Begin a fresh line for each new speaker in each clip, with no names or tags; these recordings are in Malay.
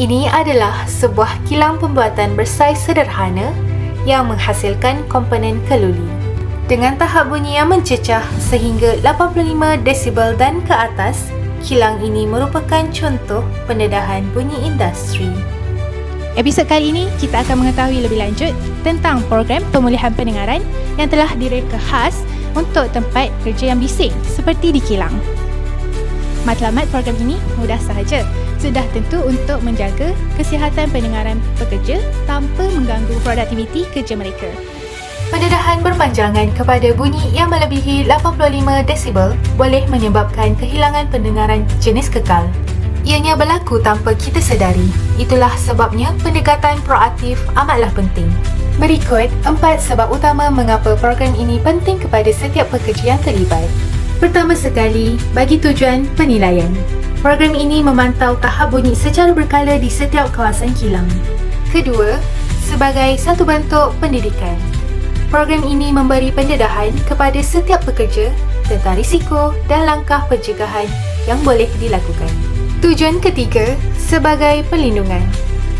Ini adalah sebuah kilang pembuatan bersaiz sederhana yang menghasilkan komponen keluli. Dengan tahap bunyi yang mencecah sehingga 85 desibel dan ke atas, kilang ini merupakan contoh pendedahan bunyi industri.
Episod kali ini kita akan mengetahui lebih lanjut tentang program pemulihan pendengaran yang telah direka khas untuk tempat kerja yang bising seperti di kilang. Matlamat program ini mudah sahaja. Sudah tentu untuk menjaga kesihatan pendengaran pekerja tanpa mengganggu produktiviti kerja mereka.
Pendedahan berpanjangan kepada bunyi yang melebihi 85 desibel boleh menyebabkan kehilangan pendengaran jenis kekal. Ianya berlaku tanpa kita sedari. Itulah sebabnya pendekatan proaktif amatlah penting. Berikut empat sebab utama mengapa program ini penting kepada setiap pekerja yang terlibat. Pertama sekali, bagi tujuan penilaian. Program ini memantau tahap bunyi secara berkala di setiap kawasan kilang. Kedua, sebagai satu bentuk pendidikan. Program ini memberi pendedahan kepada setiap pekerja tentang risiko dan langkah pencegahan yang boleh dilakukan. Tujuan ketiga, sebagai perlindungan.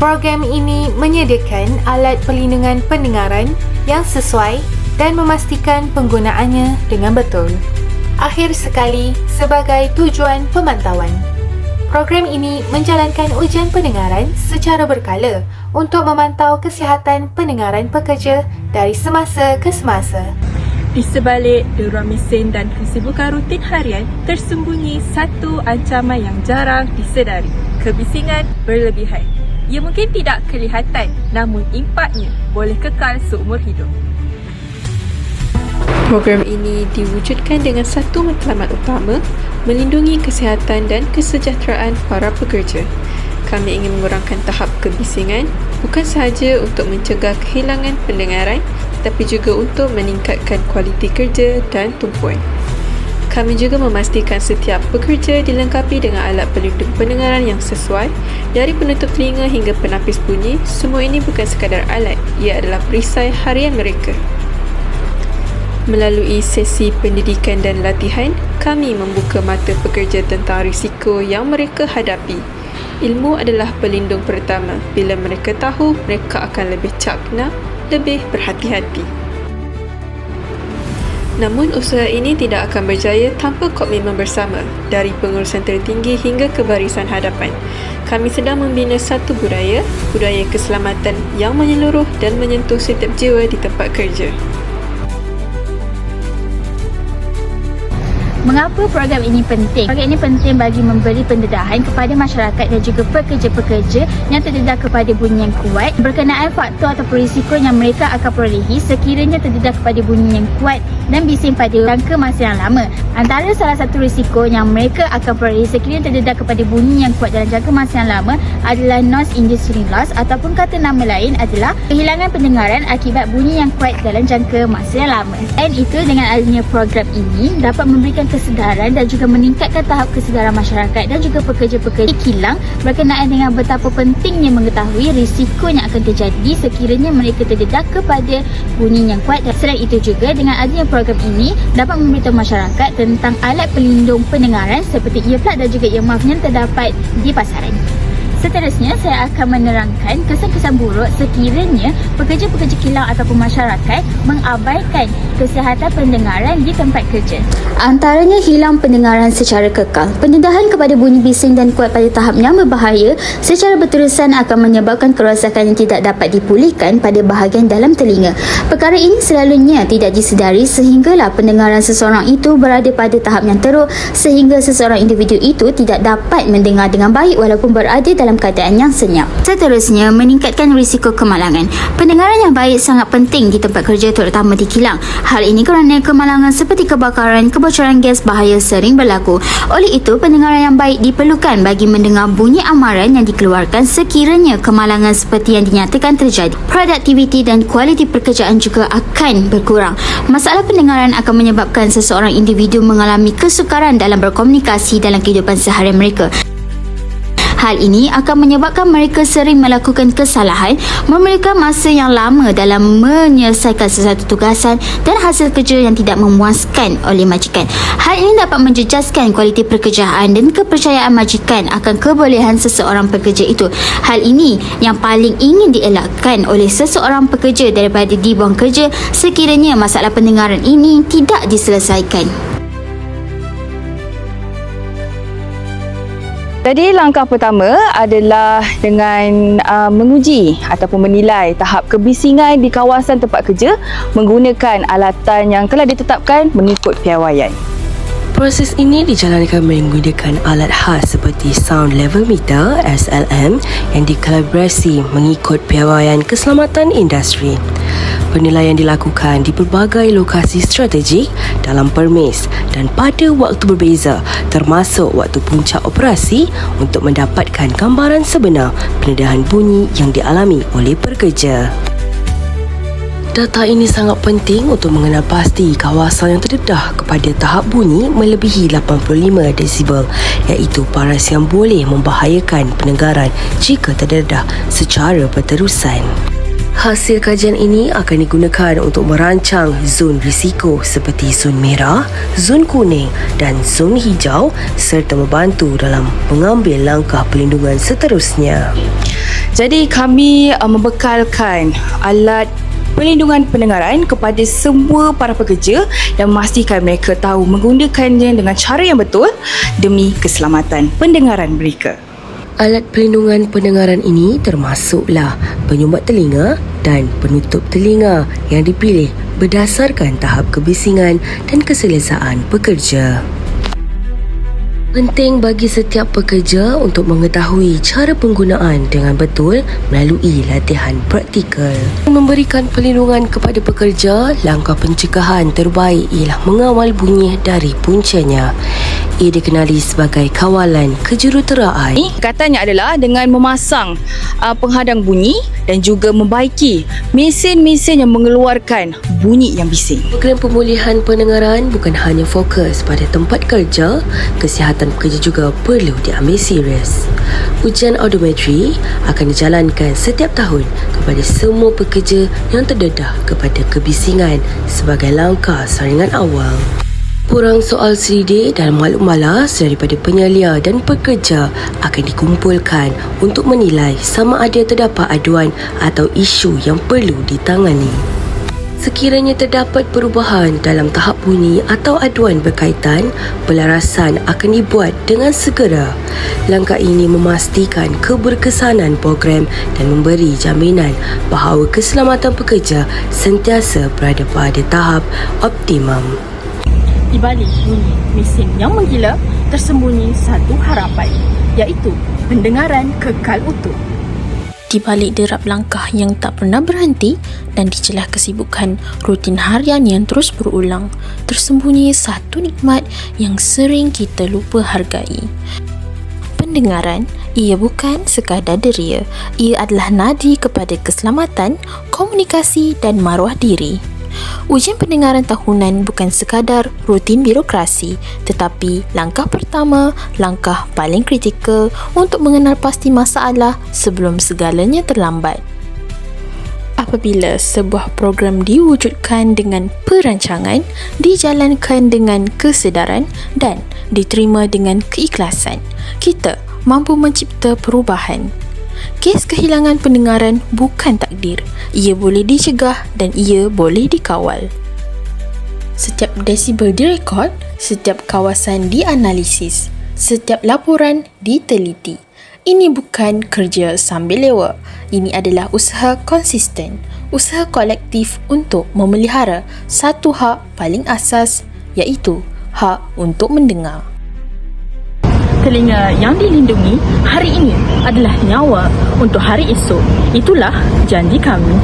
Program ini menyediakan alat perlindungan pendengaran yang sesuai dan memastikan penggunaannya dengan betul. Akhir sekali, sebagai tujuan pemantauan. Program ini menjalankan ujian pendengaran secara berkala untuk memantau kesihatan pendengaran pekerja dari semasa ke semasa.
Di sebalik deruan mesin dan kesibukan rutin harian, tersembunyi satu ancaman yang jarang disedari. Kebisingan berlebihan. Ia mungkin tidak kelihatan, namun impaknya boleh kekal seumur hidup. Program ini diwujudkan dengan satu matlamat utama, melindungi kesihatan dan kesejahteraan para pekerja. Kami ingin mengurangkan tahap kebisingan bukan sahaja untuk mencegah kehilangan pendengaran tapi juga untuk meningkatkan kualiti kerja dan tumpuan. Kami juga memastikan setiap pekerja dilengkapi dengan alat pelindung pendengaran yang sesuai dari penutup telinga hingga penapis bunyi. Semua ini bukan sekadar alat, ia adalah perisai harian mereka. Melalui sesi pendidikan dan latihan, kami membuka mata pekerja tentang risiko yang mereka hadapi. Ilmu adalah pelindung pertama. Bila mereka tahu, mereka akan lebih cakna, lebih berhati-hati. Namun usaha ini tidak akan berjaya tanpa komitmen bersama dari pengurusan tertinggi hingga ke barisan hadapan. Kami sedang membina satu budaya, budaya keselamatan yang menyeluruh dan menyentuh setiap jiwa di tempat kerja.
Mengapa program ini penting? Program ini penting bagi memberi pendedahan kepada masyarakat dan juga pekerja-pekerja yang terdedah kepada bunyi yang kuat berkenaan faktor atau risiko yang mereka akan perolehi sekiranya terdedah kepada bunyi yang kuat dan bising pada jangka masa yang lama. Antara salah satu risiko yang mereka akan perolehi sekiranya terdedah kepada bunyi yang kuat dalam jangka masa yang lama adalah noise induced loss ataupun kata nama lain adalah kehilangan pendengaran akibat bunyi yang kuat dalam jangka masa yang lama. Dan itu dengan adanya program ini dapat memberikan kesedaran dan juga meningkatkan tahap kesedaran masyarakat dan juga pekerja-pekerja kilang berkenaan dengan betapa pentingnya mengetahui risiko yang akan terjadi sekiranya mereka terdedah kepada bunyi yang kuat dan selain itu juga dengan adanya program ini dapat memberitahu masyarakat tentang alat pelindung pendengaran seperti earplug dan juga earmuff yang terdapat di pasaran. Seterusnya, saya akan menerangkan kesan-kesan buruk sekiranya pekerja-pekerja kilang ataupun masyarakat mengabaikan kesihatan pendengaran di tempat kerja.
Antaranya hilang pendengaran secara kekal. Pendedahan kepada bunyi bising dan kuat pada tahap yang berbahaya secara berterusan akan menyebabkan kerosakan yang tidak dapat dipulihkan pada bahagian dalam telinga. Perkara ini selalunya tidak disedari sehinggalah pendengaran seseorang itu berada pada tahap yang teruk sehingga seseorang individu itu tidak dapat mendengar dengan baik walaupun berada dalam dalam keadaan yang senyap. Seterusnya, meningkatkan risiko kemalangan. Pendengaran yang baik sangat penting di tempat kerja terutama di kilang. Hal ini kerana kemalangan seperti kebakaran, kebocoran gas bahaya sering berlaku. Oleh itu, pendengaran yang baik diperlukan bagi mendengar bunyi amaran yang dikeluarkan sekiranya kemalangan seperti yang dinyatakan terjadi. Produktiviti dan kualiti pekerjaan juga akan berkurang. Masalah pendengaran akan menyebabkan seseorang individu mengalami kesukaran dalam berkomunikasi dalam kehidupan seharian mereka. Hal ini akan menyebabkan mereka sering melakukan kesalahan, memerlukan masa yang lama dalam menyelesaikan sesuatu tugasan dan hasil kerja yang tidak memuaskan oleh majikan. Hal ini dapat menjejaskan kualiti pekerjaan dan kepercayaan majikan akan kebolehan seseorang pekerja itu. Hal ini yang paling ingin dielakkan oleh seseorang pekerja daripada dibuang kerja sekiranya masalah pendengaran ini tidak diselesaikan.
Jadi langkah pertama adalah dengan uh, menguji ataupun menilai tahap kebisingan di kawasan tempat kerja menggunakan alatan yang telah ditetapkan mengikut piawaian.
Proses ini dijalankan menggunakan alat khas seperti Sound Level Meter SLM yang dikalibrasi mengikut piawaian keselamatan industri. Penilaian dilakukan di pelbagai lokasi strategik dalam permis dan pada waktu berbeza termasuk waktu puncak operasi untuk mendapatkan gambaran sebenar pendedahan bunyi yang dialami oleh pekerja. Data ini sangat penting untuk mengenal pasti kawasan yang terdedah kepada tahap bunyi melebihi 85 desibel iaitu paras yang boleh membahayakan pendengaran jika terdedah secara berterusan. Hasil kajian ini akan digunakan untuk merancang zon risiko seperti zon merah, zon kuning dan zon hijau serta membantu dalam mengambil langkah pelindungan seterusnya.
Jadi kami uh, membekalkan alat pelindungan pendengaran kepada semua para pekerja dan memastikan mereka tahu menggunakannya dengan cara yang betul demi keselamatan pendengaran mereka.
Alat pelindungan pendengaran ini termasuklah penyumbat telinga dan penutup telinga yang dipilih berdasarkan tahap kebisingan dan keselesaan pekerja. Penting bagi setiap pekerja untuk mengetahui cara penggunaan dengan betul melalui latihan praktikal. Memberikan perlindungan kepada pekerja, langkah pencegahan terbaik ialah mengawal bunyi dari puncanya. Ia dikenali sebagai kawalan kejuruteraan.
Ini katanya adalah dengan memasang uh, penghadang bunyi dan juga membaiki mesin-mesin yang mengeluarkan bunyi yang bising.
Program pemulihan pendengaran bukan hanya fokus pada tempat kerja, kesihatan pekerja juga perlu diambil serius. Ujian audiometri akan dijalankan setiap tahun kepada semua pekerja yang terdedah kepada kebisingan sebagai langkah saringan awal. Kurang soal selidik dan maklum malas daripada penyelia dan pekerja akan dikumpulkan untuk menilai sama ada terdapat aduan atau isu yang perlu ditangani. Sekiranya terdapat perubahan dalam tahap bunyi atau aduan berkaitan, pelarasan akan dibuat dengan segera. Langkah ini memastikan keberkesanan program dan memberi jaminan bahawa keselamatan pekerja sentiasa berada pada tahap optimum.
Di balik bunyi mesin yang menggila, tersembunyi satu harapan, iaitu pendengaran kekal utuh.
Di balik derap langkah yang tak pernah berhenti dan di celah kesibukan rutin harian yang terus berulang, tersembunyi satu nikmat yang sering kita lupa hargai. Pendengaran, ia bukan sekadar deria. Ia adalah nadi kepada keselamatan, komunikasi dan maruah diri. Ujian pendengaran tahunan bukan sekadar rutin birokrasi tetapi langkah pertama, langkah paling kritikal untuk mengenal pasti masalah sebelum segalanya terlambat. Apabila sebuah program diwujudkan dengan perancangan, dijalankan dengan kesedaran dan diterima dengan keikhlasan, kita mampu mencipta perubahan. Kes kehilangan pendengaran bukan takdir. Ia boleh dicegah dan ia boleh dikawal. Setiap desibel direkod, setiap kawasan dianalisis, setiap laporan diteliti. Ini bukan kerja sambil lewa. Ini adalah usaha konsisten, usaha kolektif untuk memelihara satu hak paling asas iaitu hak untuk mendengar.
Telinga yang dilindungi hari ini adalah nyawa untuk hari esok. Itulah janji kami.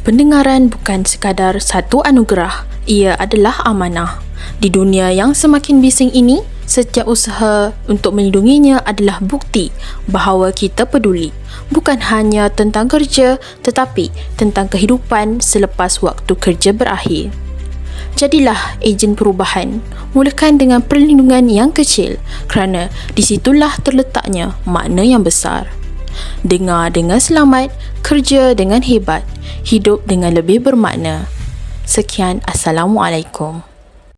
Pendengaran bukan sekadar satu anugerah, ia adalah amanah. Di dunia yang semakin bising ini, setiap usaha untuk melindunginya adalah bukti bahawa kita peduli. Bukan hanya tentang kerja, tetapi tentang kehidupan selepas waktu kerja berakhir. Jadilah ejen perubahan. Mulakan dengan perlindungan yang kecil kerana di situlah terletaknya makna yang besar. Dengar dengan selamat, kerja dengan hebat, hidup dengan lebih bermakna. Sekian, Assalamualaikum.